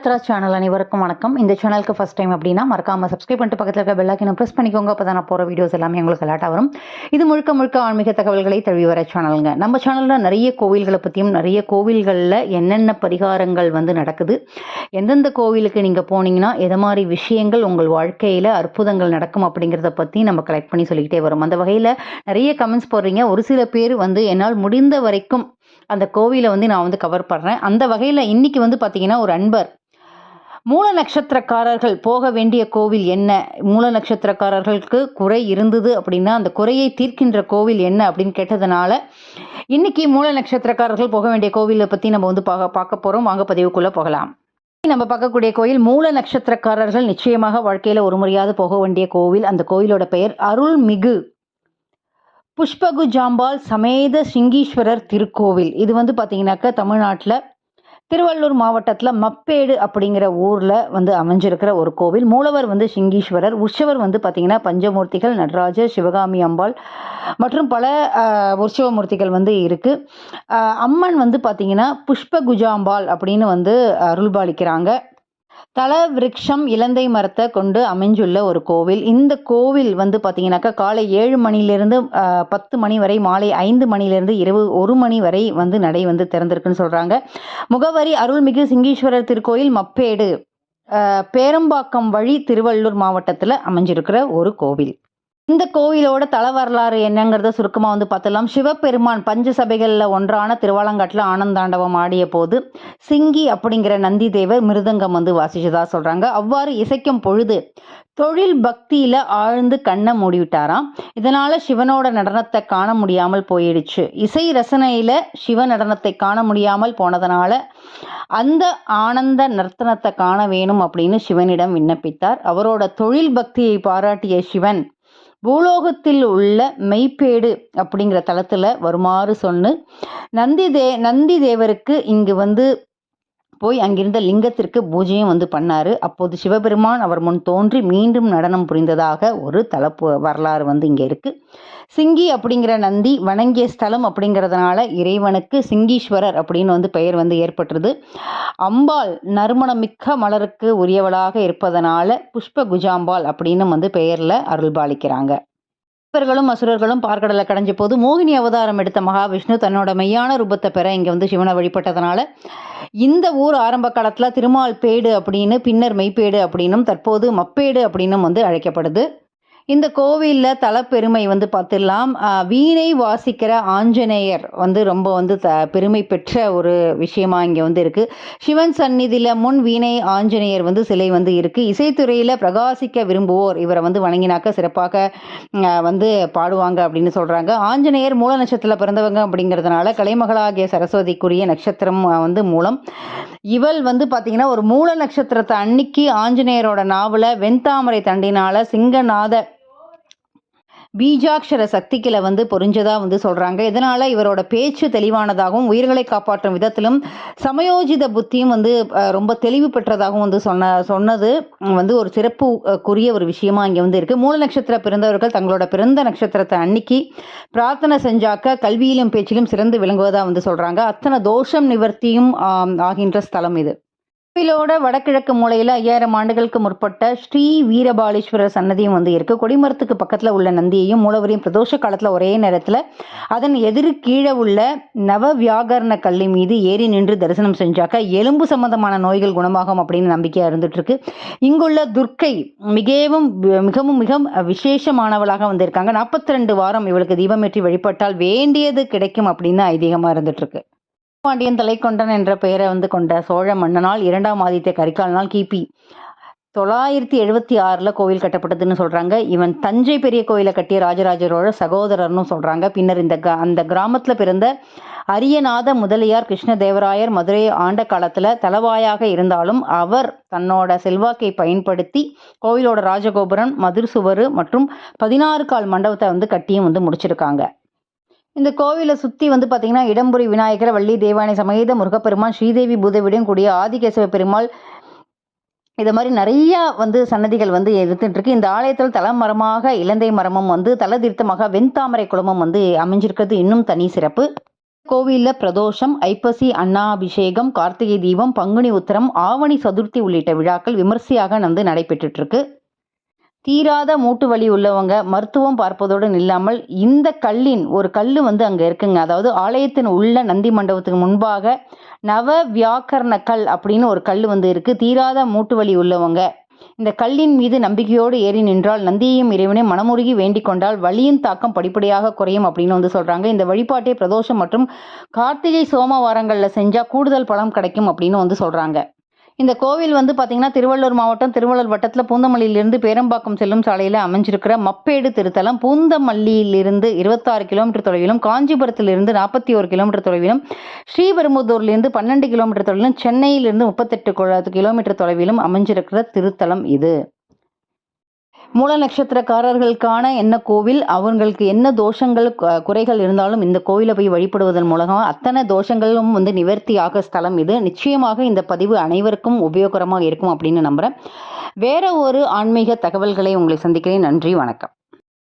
Chitra channel அனைவருக்கும் வணக்கம். இந்த சேனலுக்கு ஃபஸ்ட் டைம் அப்படின்னா மறக்காம சப்ஸ்கிரைப் பண்ணிட்டு பக்கத்தில் இருக்க பெல்லாக்கின ப்ரெஸ் பண்ணிக்கோங்க. அப்போ தான் நான் போகிற வீடியோஸ் எல்லாமே உங்களுக்கு லேட்டாக வரும். இது முழுக்க முழுக்க ஆன்மீக தகவல்களை தழுவி வர சேனலுங்க நம்ம சேனலில் நிறைய கோவில்களை பற்றியும் நிறைய கோவில்களில் என்னென்ன பரிகாரங்கள் வந்து நடக்குது எந்தெந்த கோவிலுக்கு நீங்கள் போனீங்கன்னா எது மாதிரி விஷயங்கள் உங்கள் வாழ்க்கையில் அற்புதங்கள் நடக்கும் அப்படிங்கிறத பற்றி நம்ம கலெக்ட் பண்ணி சொல்லிக்கிட்டே வரும். அந்த வகையில் நிறைய கமெண்ட்ஸ் போடுறீங்க. ஒரு சில பேர் வந்து என்னால் முடிந்த வரைக்கும் அந்த கோவிலை வந்து நான் வந்து கவர் பண்ணுறேன் அந்த வகையில் இன்றைக்கி வந்து பார்த்திங்கன்னா ஒரு அன்பர் மூல நட்சத்திரக்காரர்கள் போக வேண்டிய கோவில் என்ன? மூல நட்சத்திரக்காரர்களுக்கு குறை இருந்தது அப்படின்னா அந்த குறையை தீர்க்கின்ற கோவில் என்ன அப்படின்னு கேட்டதுனால இன்னைக்கு மூல நட்சத்திரக்காரர்கள் போக வேண்டிய கோவிலை பற்றி நம்ம வந்து பார்க்க பார்க்க போகிறோம் வாங்க பதிவுக்குள்ளே போகலாம். நம்ம பார்க்கக்கூடிய கோயில் மூல நட்சத்திரக்காரர்கள் நிச்சயமாக வாழ்க்கையில் ஒரு முறையாவது போக வேண்டிய கோவில். அந்த கோயிலோட பெயர் அருள்மிகு. புஷ்பகு ஜாம்பால் சமேத சிங்கீஸ்வரர் திருக்கோவில். இது வந்து பார்த்தீங்கன்னாக்கா தமிழ்நாட்டில் திருவள்ளூர் மாவட்டத்தில் மப்பேடு அப்படிங்கிற ஊரில் வந்து அமைஞ்சிருக்கிற ஒரு கோவில். மூலவர் வந்து சிங்கீஸ்வரர் உற்சவர் வந்து பார்த்திங்கன்னா பஞ்சமூர்த்திகள் நடராஜர் சிவகாமி அம்பாள் மற்றும் பல உற்சவ மூர்த்திகள் வந்து இருக்குது அம்மன் வந்து பார்த்திங்கன்னா புஷ்ப குஜாம்பாள் அப்படின்னு வந்து அருள்பாலிக்கிறாங்க. தல விருட்சம் இலந்தை மரத்தை கொண்டு அமைஞ்சுள்ள ஒரு கோவில். இந்த கோவில் வந்து பார்த்தீங்கன்னாக்கா காலை ஏழு மணிலேருந்து பத்து மணி வரை மாலை ஐந்து மணிலேருந்து இரவு ஒரு மணி வரை வந்து நடை வந்து திறந்திருக்குன்னு சொல்கிறாங்க முகவரி அருள்மிகு சிங்கீஸ்வரர் திருக்கோயில் மப்பேடு பேரம்பாக்கம் வழி திருவள்ளூர் மாவட்டத்தில் அமைஞ்சிருக்கிற ஒரு கோவில். இந்த கோவிலோட தல வரலாறு என்னங்கிறத சுருக்கமாக வந்து பார்த்தலாம் சிவபெருமான் பஞ்ச சபைகளில் ஒன்றான திருவாலங்காட்டில் ஆனந்தாண்டவம் ஆடிய போது சிங்கி அப்படிங்கிற நந்தி தேவர் மிருதங்கம் வந்து வாசிச்சதா சொல்கிறாங்க அவ்வாறு இசைக்கும் பொழுது தொழில் பக்தியில் ஆழ்ந்து கண்ணை மூடிவிட்டாராம். இதனால் சிவனோட நடனத்தை காண முடியாமல் போயிடுச்சு. இசை ரசனையில் சிவ நடனத்தை காண முடியாமல் போனதனால அந்த ஆனந்த நர்த்தனத்தை காண வேணும் அப்படின்னு சிவனிடம் விண்ணப்பித்தார். அவரோட தொழில் பக்தியை பாராட்டிய சிவன் பூலோகத்தில் உள்ள மெய்ப்பேடு அப்படிங்கிற தளத்தில் வருமாறு சொன்னு நந்தி தே நந்தி தேவருக்கு இங்கு வந்து போய் அங்கிருந்த லிங்கத்திற்கு பூஜையும் வந்து பண்ணாரு. அப்போது சிவபெருமான் அவர் முன் தோன்றி மீண்டும் நடனம் புரிந்ததாக ஒரு தலப்பு வரலாறு வந்து இங்கே இருக்கு. சிங்கி அப்படிங்கிற நந்தி வணங்கிய ஸ்தலம் அப்படிங்கிறதுனால இறைவனுக்கு சிங்கீஸ்வரர் அப்படின்னு வந்து பெயர் வந்து ஏற்பட்டுருது அம்பாள் நறுமணமிக்க மலருக்கு உரியவளாக இருப்பதனால புஷ்ப குஜாம்பாள் அப்படின்னு வந்து பெயரில் அருள்பாலிக்கிறாங்க. தேவர்களும் அசுரர்களும் பார்க்கடலை கடைஞ்ச போது மோகினி அவதாரம் எடுத்த மகாவிஷ்ணு தன்னோட மெய்யான ரூபத்தை பெற இங்கே வந்து சிவனை வழிபட்டதுனால இந்த ஊர் ஆரம்ப காலத்தில் திருமால் பேடு அப்படின்னு பின்னர் மெய்ப்பேடு அப்படின்னும் தற்போது மப்பேடு அப்படின்னும் வந்து அழைக்கப்படுது. இந்த கோவிலில் தலப்பெருமை வந்து பார்த்துடலாம். வீணை வாசிக்கிற ஆஞ்சநேயர் வந்து ரொம்ப வந்து த பெருமை பெற்ற ஒரு விஷயமா இங்கே வந்து இருக்குது சிவன் சந்நிதியில் முன் வீணை ஆஞ்சநேயர் வந்து சிலை வந்து இருக்குது இசைத்துறையில் பிரகாசிக்க விரும்புவோர் இவரை வந்து வணங்கினாக்க சிறப்பாக வந்து பாடுவாங்க அப்படின்னு சொல்கிறாங்க ஆஞ்சநேயர் மூல நட்சத்திரத்தில் பிறந்தவங்க அப்படிங்கிறதுனால கலைமகளாகிய சரஸ்வதிக்குரிய நட்சத்திரம் வந்து மூலம். இவள் வந்து பார்த்திங்கன்னா ஒரு மூல நட்சத்திரத்தை அன்னைக்கு ஆஞ்சநேயரோட நாவல வெண்தாமரை தண்டினால சிங்கநாத பீஜாட்சர சக்திகளை வந்து பொறிஞ்சதா வந்து சொல்றாங்க. இதனால இவரோட பேச்சு தெளிவானதாகவும் உயிர்களை காப்பாற்றும் விதத்திலும் சமயோஜித புத்தியும் வந்து ரொம்ப தெளிவு பெற்றதாகவும் வந்து சொன்ன சொன்னது வந்து ஒரு சிறப்புக்குரிய ஒரு விஷயமா இங்கே வந்து இருக்கு. மூல நட்சத்திர பிறந்தவர்கள் தங்களோட பிறந்த நட்சத்திரத்தை அன்னைக்கு பிரார்த்தனை செஞ்சாக்க கல்வியிலும் பேச்சிலும் சிறந்து விளங்குவதா வந்து சொல்றாங்க. அத்தனை தோஷம் நிவர்த்தியும் ஆகின்ற ஸ்தலம் இது. கோவிலோட வடகிழக்கு மூலையில் ஐயாயிரம் ஆண்டுகளுக்கு முற்பட்ட ஸ்ரீ வீரபாலீஸ்வரர் சன்னதியும் வந்து இருக்கு. கொடிமரத்துக்கு பக்கத்தில் உள்ள நந்தியையும் மூலவரையும் பிரதோஷ காலத்தில் ஒரே நேரத்தில் அதன் எதிர் கீழே உள்ள நவ வியாகரண கல்லி மீது ஏறி நின்று தரிசனம் செஞ்சாக்க எலும்பு சம்பந்தமான நோய்கள் குணமாகும் அப்படின்னு நம்பிக்கையா இருந்துட்டு இருக்கு. இங்குள்ள துர்க்கை மிகவும் மிகவும் மிக விசேஷமானவளாக வந்திருக்காங்க. நாற்பத்தி ரெண்டு வாரம் இவளுக்கு தீபமேற்றி வழிபட்டால் வேண்டியது கிடைக்கும் அப்படின்னு ஐதீகமா இருந்துட்டு இருக்கு. பாண்டியன் தலைக்கொண்டன் என்ற பெயரை வந்து கொண்ட சோழ மன்னனால் இரண்டாம் ஆதித்ய கரிகாலனால் கிபி. தொள்ளாயிரத்தி எழுபத்தி ஆறில் கோவில் கட்டப்பட்டதுன்னு சொல்கிறாங்க இவன் தஞ்சை பெரிய கோயிலை கட்டிய ராஜராஜரோட சகோதரர்னு சொல்கிறாங்க பின்னர் இந்த க அந்த கிராமத்தில் பிறந்த அரியநாத முதலியார் கிருஷ்ணதேவராயர் மதுரையை ஆண்ட காலத்தில் தலவாயாக இருந்தாலும் அவர் தன்னோட செல்வாக்கை பயன்படுத்தி கோவிலோட ராஜகோபுரம் மதுர் சுவர் மற்றும் பதினாறு கால் மண்டபத்தை வந்து கட்டியும் வந்து முடிச்சிருக்காங்க. இந்த கோவிலை சுற்றி வந்து பார்த்தீங்கன்னா இடம்புரி விநாயகர் வள்ளி தேவானை சமேத முருகப்பெருமான் ஸ்ரீதேவி பூதேவியுடன் கூடிய ஆதிகேசவ பெருமாள். இது மாதிரி நிறையா வந்து சன்னதிகள் வந்து இருந்துட்டுருக்கு இந்த ஆலயத்தில் தலமரமாக இலந்தை மரமும் வந்து தலதீர்த்தமாக வெண்தாமரை குளமும் வந்து அமைஞ்சிருக்கிறது. இன்னும் தனி சிறப்பு. கோவிலில் பிரதோஷம் ஐப்பசி அன்னாபிஷேகம் கார்த்திகை தீபம் பங்குனி உத்தரம் ஆவணி சதுர்த்தி உள்ளிட்ட விழாக்கள் விமர்சையாக வந்து நடைபெற்றுட்டு இருக்கு. தீராத மூட்டு வலி உள்ளவங்க மருத்துவம் பார்ப்பதோடு இல்லாமல் இந்த கல்லின் ஒரு கல் வந்து அங்கே இருக்குங்க. அதாவது ஆலயத்தின் உள்ள நந்தி மண்டபத்துக்கு முன்பாக நவ வியாக்கரண கல் அப்படின்னு ஒரு கல் வந்து இருக்கு. தீராத மூட்டு வலி உள்ளவங்க. இந்த கல்லின் மீது நம்பிக்கையோடு ஏறி நின்றால் நந்தியையும் இறைவனை மனமுருகி வேண்டிக் கொண்டால் வலியின் தாக்கம் படிப்படியாக குறையும் அப்படின்னு வந்து சொல்றாங்க. இந்த வழிபாட்டை பிரதோஷம் மற்றும் கார்த்திகை சோமவாரங்களில் செஞ்சா கூடுதல் பலம் கிடைக்கும் அப்படின்னு வந்து சொல்றாங்க. இந்த கோவில் வந்து பார்த்தீங்கன்னா திருவள்ளூர் மாவட்டம் திருவள்ளூர் வட்டத்தில் பூந்தமல்லியிலிருந்து பேரம்பாக்கம் செல்லும் சாலையில் அமைஞ்சிருக்கிற மப்பேடு திருத்தலம் பூந்தமல்லியிலிருந்து இருபத்தாறு கிலோமீட்டர் தொலைவிலும் காஞ்சிபுரத்திலிருந்து நாற்பத்தி ஒரு கிலோமீட்டர் தொலைவிலும் ஸ்ரீபெரும்புதூர்லேருந்து பன்னெண்டு கிலோமீட்டர் தொலைவிலும் சென்னையிலிருந்து முப்பத்தெட்டு கிலோமீட்டர் தொலைவிலும் அமைஞ்சிருக்கிற திருத்தலம் இது. மூல நட்சத்திரக்காரர்களுக்கான என்ன கோவில் அவங்களுக்கு என்ன தோஷங்கள் குறைகள் இருந்தாலும் இந்த கோவிலை போய் வழிபடுவதன் மூலமாக அத்தனை தோஷங்களும் வந்து நிவர்த்தியாக ஸ்தலம் இது. நிச்சயமாக இந்த பதிவு அனைவருக்கும் உபயோகரமாக இருக்கும் அப்படின்னு நம்புகிறேன் வேற ஒரு ஆன்மீக தகவல்களை உங்களை சந்திக்கிறேன். நன்றி வணக்கம்.